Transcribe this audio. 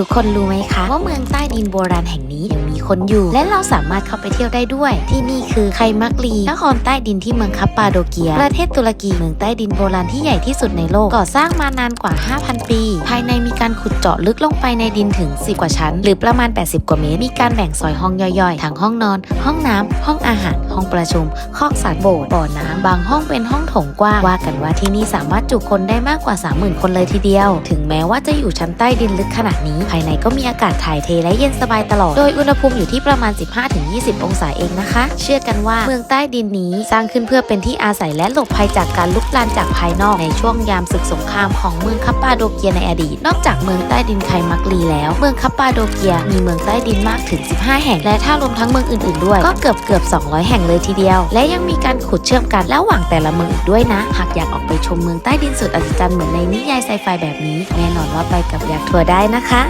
ทุกคนรู้ไหมคะ ว่าเมืองใต้ดินโบราณแห่งนี้ยังมีคนอยู่ และเราสามารถเข้าไปเที่ยวได้ด้วย ที่นี่คือไคมักลีนครใต้ดินที่เมืองคาปปาโดเกีย ประเทศตุรกีเมืองใต้ดินโบราณที่ใหญ่ที่สุดในโลกก่อสร้างมานานกว่า 5,000 ปี ภายในมี การขุดเจาะลึกลงไปในดินถึง 10 กว่าชั้น หรือประมาณ 80 กว่าเมตร มีการแบ่งซอยห้องย่อยๆ ทั้งห้องนอน ห้องน้ำห้องอาหาร ห้องประชุม คอกสัตว์โบสถ์บ่อน้ำบางห้องเป็นห้องโถงกว้างว่ากันว่าที่นี่สามารถจุคนได้มากกว่า 30,000 คนเลยทีเดียว ถึงแม้ว่าจะอยู่ชั้นใต้ดินลึกขนาดนี้ ภายในก็มีอากาศถ่ายเทและเย็นสบายตลอด โดยอุณหภูมิอยู่ที่ประมาณ 15-20 องศาเองนะคะ เชื่อกันว่าเมืองใต้ดินนี้สร้างขึ้นเพื่อเป็นที่อาศัยและหลบภัยจากการลุกลามจากภายนอกในช่วงยามศึกสงครามของเมืองคัปปาโดเกียในอดีต นอกจากเมืองใต้ดินไคมักลีแล้ว เมืองคัปปาโดเกียมีเมืองใต้ดินมากถึง 15 แห่ง และถ้ารวมทั้งเมืองอื่นๆด้วย ก็เกือบเกือบ 200 แห่งเลยทีเดียว และยังมีการขุดเชื่อมกันระหว่างแต่ละเมืองอีกด้วยนะ หากอยากออกไปชมเมืองใต้ดินสุดอัศจรรย์เหมือนในนิยายไซไฟแบบนี้ แน่นอนว่าไปกับยักษ์ทัวร์ได้นะคะ